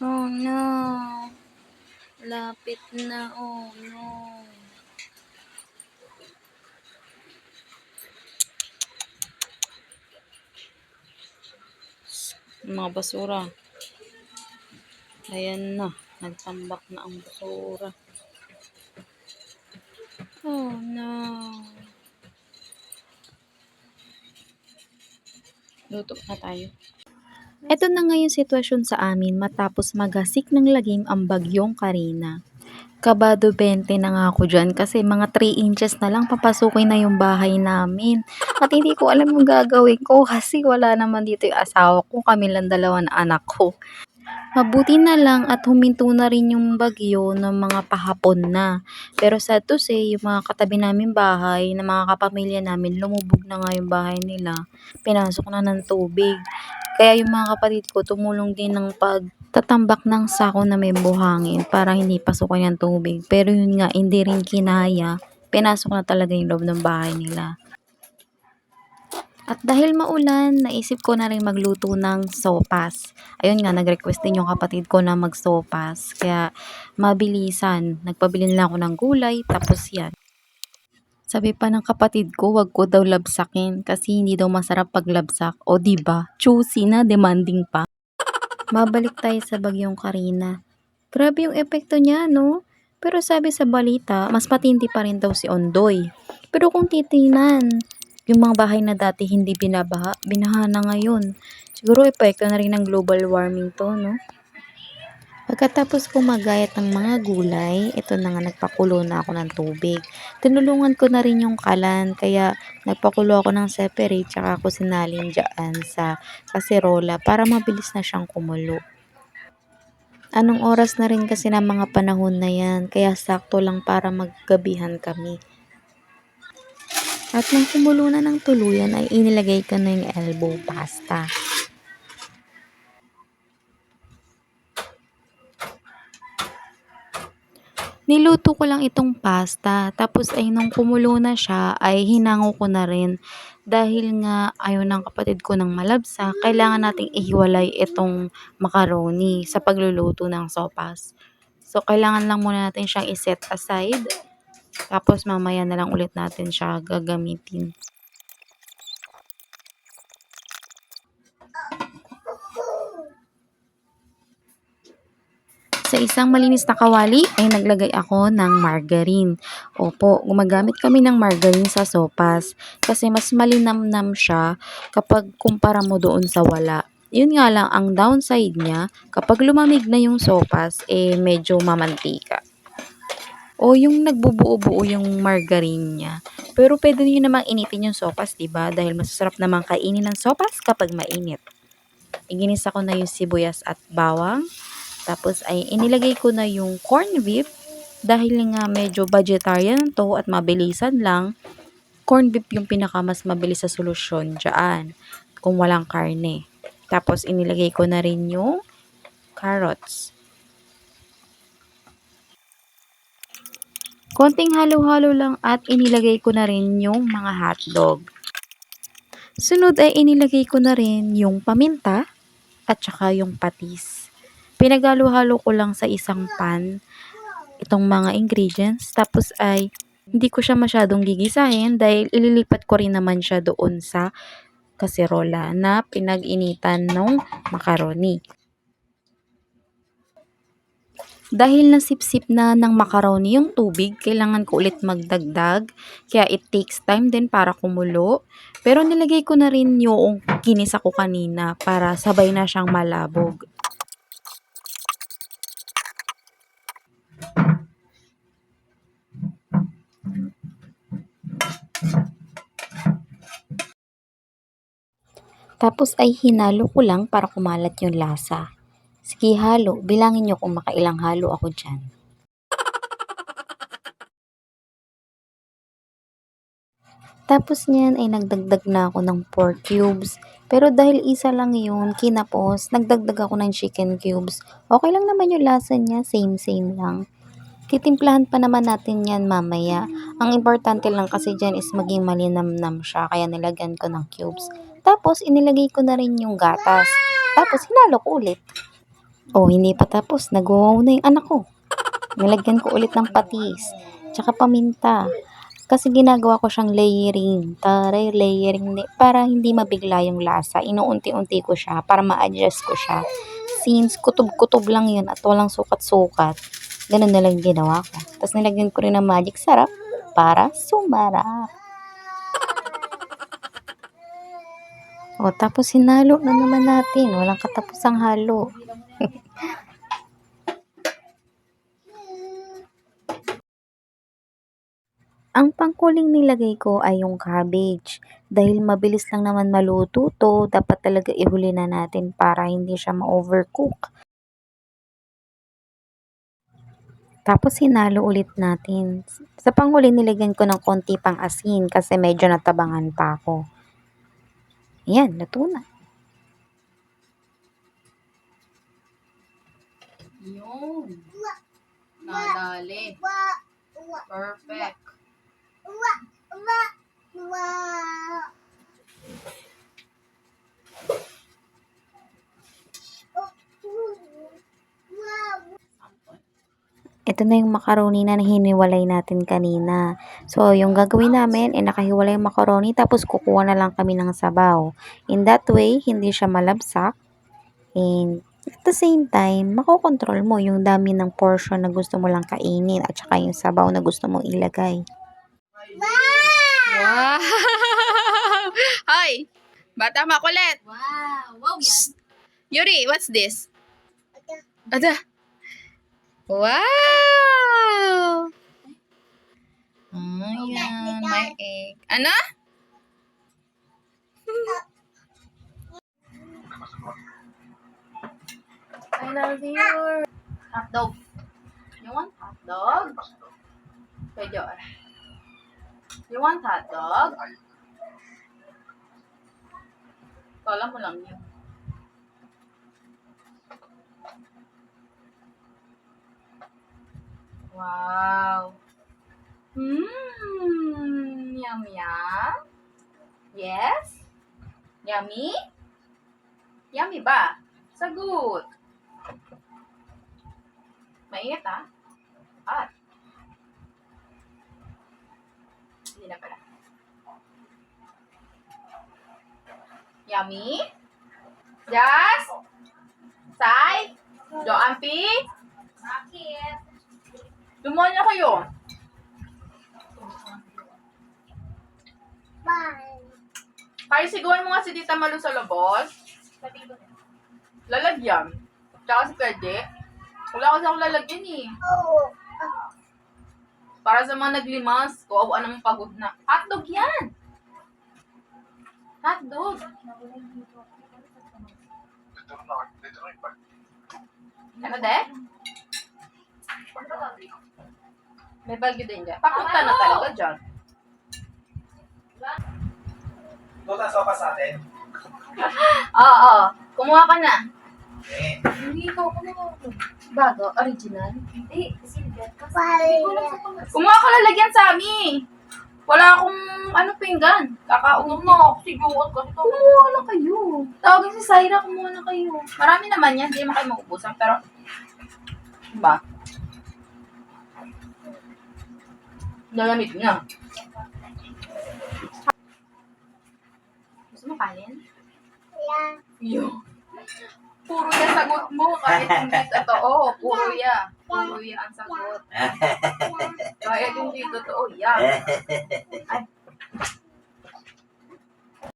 Oh no. Lapit na. Oh no. Mga basura. Ayan na. Nagtambak na ang basura. Oh no. Luto na tayo. Ito na nga yung sitwasyon sa amin matapos magasik ng lagim ang bagyong Karina. Kabado 20 na nga ako dyan kasi mga 3 inches na lang papasukin na yung bahay namin. At hindi ko alam yung gagawin ko kasi wala naman dito yung asawa ko, kami lang dalawa na anak ko. Mabuti na lang at huminto na rin yung bagyo ng mga pahapon na. Pero sad to say, yung mga katabi namin bahay, na mga kapamilya namin, lumubog na nga yung bahay nila. Pinasok na ng tubig. Kaya yung mga kapatid ko tumulong din ng pagtatambak ng sako na may buhangin para hindi pasukan ng tubig. Pero yun nga, hindi rin kinaya. Pinasok na talaga yung loob ng bahay nila. At dahil maulan, naisip ko na rin magluto ng sopas. Ayun nga, nag-request din yung kapatid ko na magsopas. Kaya mabilisan. Nagpabili na ako ng gulay, tapos yan. Sabi pa ng kapatid ko, wag ko daw labsakin kasi hindi daw masarap pag labsak. O di ba? Choosy na, demanding pa. Mabalik tayo sa bagyong Karina. Grabe yung epekto niya, no? Pero sabi sa balita, mas matindi pa rin daw si Ondoy. Pero kung titingnan, yung mga bahay na dati hindi binabaha, binaha na ngayon. Siguro epekto na rin ng global warming to, no? Pagkatapos ko magayat ng mga gulay, ito na nga nagpakulo na ako ng tubig. Tinulungan ko na rin yung kalan, kaya nagpakulo ako ng separate, tsaka ako sinalin dyan sa kaserola para mabilis na siyang kumulo. Anong oras na rin kasi ng mga panahon na yan, kaya sakto lang para maggabihan kami. At nang kumulo na ng tuluyan ay inilagay ko na yung elbow pasta. Niluto ko lang itong pasta. Tapos ay nung kumulo na siya ay hinango ko na rin. Dahil nga ayaw ng kapatid ko ng malabsa, kailangan nating ihiwalay itong macaroni sa pagluluto ng sopas. So, kailangan lang muna natin siyang iset aside. Tapos mamaya na lang ulit natin siya gagamitin. Sa isang malinis na kawali ay naglagay ako ng margarine. Opo, gumagamit kami ng margarine sa sopas kasi mas malinamnam siya kapag kumpara mo doon sa wala. Yun nga lang, ang downside niya, kapag lumamig na yung sopas, eh medyo mamantika. O yung nagbubuo-buo yung margarine niya. Pero pwede niyo namang initin yung sopas, ba? Dahil masasarap namang kainin ng sopas kapag mainit. Iginisa ko na yung sibuyas at bawang. Tapos ay inilagay ko na yung corn beef. Dahil nga medyo vegetarian to at mabilisan lang. Corn beef yung pinaka mas mabilis sa solusyon dyan. Kung walang karne. Tapos inilagay ko na rin yung carrots. Konting halo-halo lang at inilagay ko na rin yung mga hotdog. Sunod ay inilagay ko na rin yung paminta at saka yung patis. Pinagalo-halo ko lang sa isang pan itong mga ingredients. Tapos ay hindi ko siya masyadong gigisahin dahil ililipat ko rin naman siya doon sa kaserola na pinag-initan ng macaroni. Dahil nasipsip na ng macaroni yung tubig, kailangan ko ulit magdagdag. Kaya it takes time din para kumulo. Pero nilagay ko na rin yung kinisa ko kanina para sabay na siyang malabog. Tapos ay hinalo ko lang para kumalat yung lasa. Sige halo, bilangin nyo kung makailang halo ako dyan. Tapos niyan ay nagdagdag na ako ng pork cubes. Pero dahil isa lang yun, kinapos, nagdagdag ako ng chicken cubes. Okay lang naman yung lasa niya, same same lang. Titimplahan pa naman natin yan mamaya. Ang importante lang kasi dyan is maging malinamnam siya, kaya nilagyan ko ng cubes. Tapos, inilagay ko na rin yung gatas. Tapos, hinalo ko ulit. Oh, hindi pa tapos. Nag-wow na yung anak ko. Nilagyan ko ulit ng patis. Tsaka paminta. Kasi ginagawa ko siyang layering. Taray, layering. Para hindi mabigla yung lasa. Inuunti-unti ko siya para ma-adjust ko siya. Since kutob-kutob lang yun at walang sukat-sukat, ganun na lang ginawa ko. Tapos nilagyan ko rin ng magic sarap para sumarap. O, tapos hinalo na naman natin. Walang katapusang halo. Ang pangkuling nilagay ko ay yung cabbage. Dahil mabilis lang naman maluto to, dapat talaga ihuli na natin para hindi siya ma-overcook. Tapos hinalo ulit natin. Sa panghuli nilagyan ko ng konti pang asin kasi medyo natabangan pa ako. Yan, luto na. Yun. Nadali. Perfect. Ito na yung macaroni na hiniwalay natin kanina. So, yung gagawin namin, eh, nakahiwalay yung macaroni, tapos kukuha na lang kami ng sabaw. In that way, hindi siya malabsak. And at the same time, makokontrol mo yung dami ng portion na gusto mo lang kainin at saka yung sabaw na gusto mong ilagay. Wow! Hoy! Bata makulit! Wow! Wow yan! Yuri, what's this? Ada. Wow! Ayan, may egg. Ano? I love you. Hot dog. You want hot dog? Pwede You want hot dog? Kala mo lang yun. Wow. Mmm. Yum yum. Yes? Yummy? Yummy ba? Sagot. Mainit ah. Hot. Hindi na pala. Yummy? Jas? Sai? Joampi? Bakit? Niyo kayo. Kaya sigawan mo nga si Tita Malu sa na. Lalagyan. Tsaka si Pwede. Wala kasi akong lalagyan eh. Para sa mga naglimas, kawawa namang pagod na. Hotdog yan! Hotdog! Ano de? May bagyo din dyan. Papunta na talaga dyan. Doon ang sopa sa atin. Oo, oo. Kumuha ka na. Eh, Hindi ko ako na Bago, original. Hindi, silver. Ko lang sa pangas. Kumuha ka lalagyan sa amin. Wala akong ano pinggan. Kakaunom mo. Siguot kasi ito. Kumuha na kayo. Tawagin si Syra, kumuha na kayo. Marami naman yan, hindi naman kayo maubusan. Pero, diba? Nalamig na. Gusto mo kanin? Yeah. Puro ya sagot mo. Kahit hindi totoo, puro ya. Puro ya ang sagot. Kahit hindi totoo, ya. Ay,